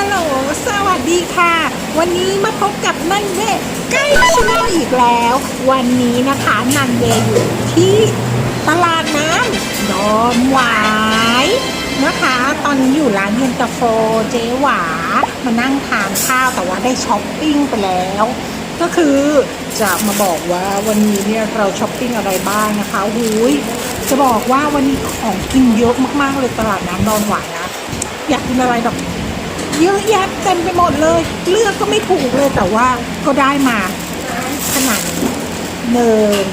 ลโหล สวัสดีค่ะ วันนี้มาพบกับนันเวใกล้ชาแนลอีกแล้ว วันนี้นะคะนันเวอยู่ที่ตลาดน้ำดอนหวายนะคะ ตอนนี้อยู่ร้านเย็นตาโฟเจ๊หวา มานั่งทานข้าวแต่ว่าได้ช้อปปิ้งไปแล้ว ก็คือจะมาบอกว่าวันนี้เนี่ยเราช้อปปิ้งอะไรบ้างนะคะหูยจะบอกว่าวันนี้ของกินเยอะมากๆเลยตลาดน้ำดอนหวายนะ อยากกินอะไรแบบ เยอะแยะเต็มไปหมดเลย เลือกก็ไม่ถูกเลยแต่ว่าก็ได้มาขนาดหนึ่ง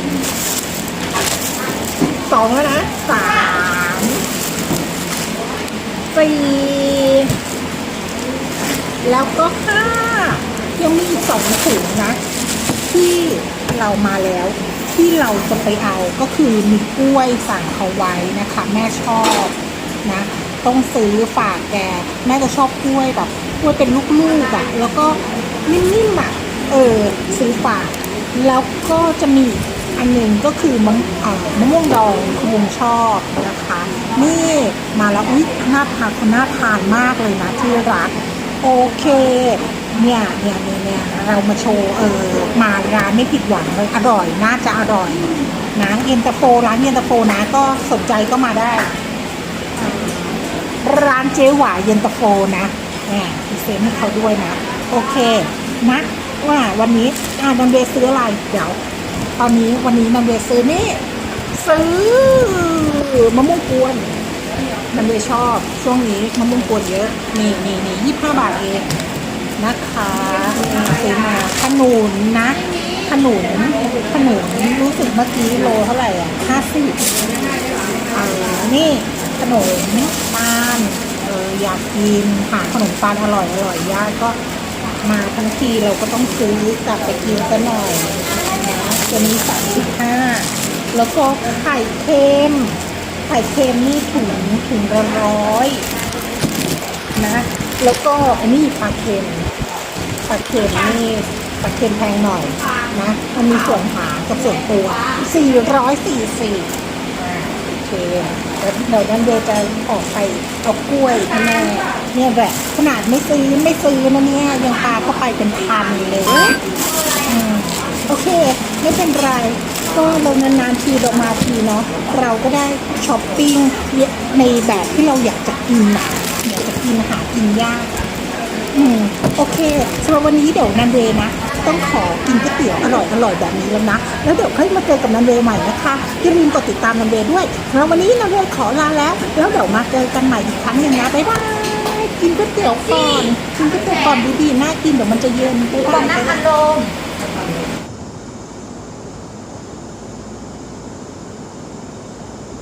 สองแล้วนะสามสี่แล้วก็ห้ายังมีอีกสองถุงนะ ที่เรามาแล้ว ที่เราจะไปเอาก็คือมีกล้วยสั่งเขาไว้นะคะ แม่ชอบนะ ต้องซื้อฝากแก แม่จะชอบกล้วยแบบกล้วยเป็นลูกๆอะแล้วก็นิ่มๆอะเออซื้อฝาก แล้วก็จะมีอันหนึ่งก็คือมะมะม่วงดองคุณลุงชอบนะคะ นี่มาแล้วอุ้ยน่าทานคนน่าทานมากเลยนะที่รัก โอเค เนี่ยเนี่ยเนี่ยเนี่ยเรามาโชว์เออมาร้านไม่ผิดหวังเลยอร่อย น่าจะอร่อยนะเย็นตาโฟร้านเย็นตาโฟนะก็สนใจก็มาได้ ร้านเจ๊หวายเย็นตาโฟนะแหมพรีเซนให้เขาด้วยนะ โอเคนะว่าวันนี้อ่านันเวซื้ออะไร เดี๋ยว ตอนนี้วันนี้นันเวซื้อนี่ซื้อมะม่วงกวนนันเวชอบช่วงนี้มะม่วงกวนเยอะ นี่นี่นี่ยี่ห้าบาทเองนะคะซื้อมาขนุนนะขนุนขนุนรู้สึกเมื่อกี้โลเท่าไหร่อะห้าสิบเออนี่ ขนมปานเอออยากกินหาขนมปานอร่อยอร่อยยาก็มาทั้งทีเราก็ต้องซื้อกลับไปกินกันหน่อยนะตัวนี้สามสิบห้าแล้วก็ไข่เค็มไข่เค็มนี่ถุงถุงละร้อยนะ แล้วก็อันนี้ปลาเค็มปลาเค็มนี่ปลาเค็มแพงหน่อยนะ มันมีส่วนหางกับส่วนตัว440อ่าโอ เคแล้วเดี๋ยวนั้นเดยวจะออกไปเอากล้วยให้แม่เนี่ยแบบขนาดไม่ซื้อไม่ซื้อนะเนี่ยยังปาเข้าไปเป็นพันเลยอืมโอเค ไม่เป็นไร ก็เรานานๆทีเรามาทีเนาะเราก็ได้ช้อปปิ้งในแบบที่เราอยากจะกินอะอยากจะกินหากินยาก อืมโอเคสำหรับวันนี้เดี๋ยวนันเวย์นะ ต้องขอกินก๋วยเตี๋ยวอร่อยอร่อยแบบนี้แล้วนะ แล้วเดี๋ยวค่อยมาเจอกับนันเวย์ใหม่นะคะอย่าลืมกดติดตามนันเวย์ด้วยสำหรับวันนี้นันเวย์ขอลาแล้ว แล้วเดี๋ยวมาเจอกันใหม่อีกครั้งหนึ่งนะบ๊ายบายกินก๋วยเตี๋ยวก่อนกินก๋วยเตี๋ยวก่อนดีๆน่ากินเดี๋ยวมันจะเย็นบ๊ายบากยนั่งอารมณ์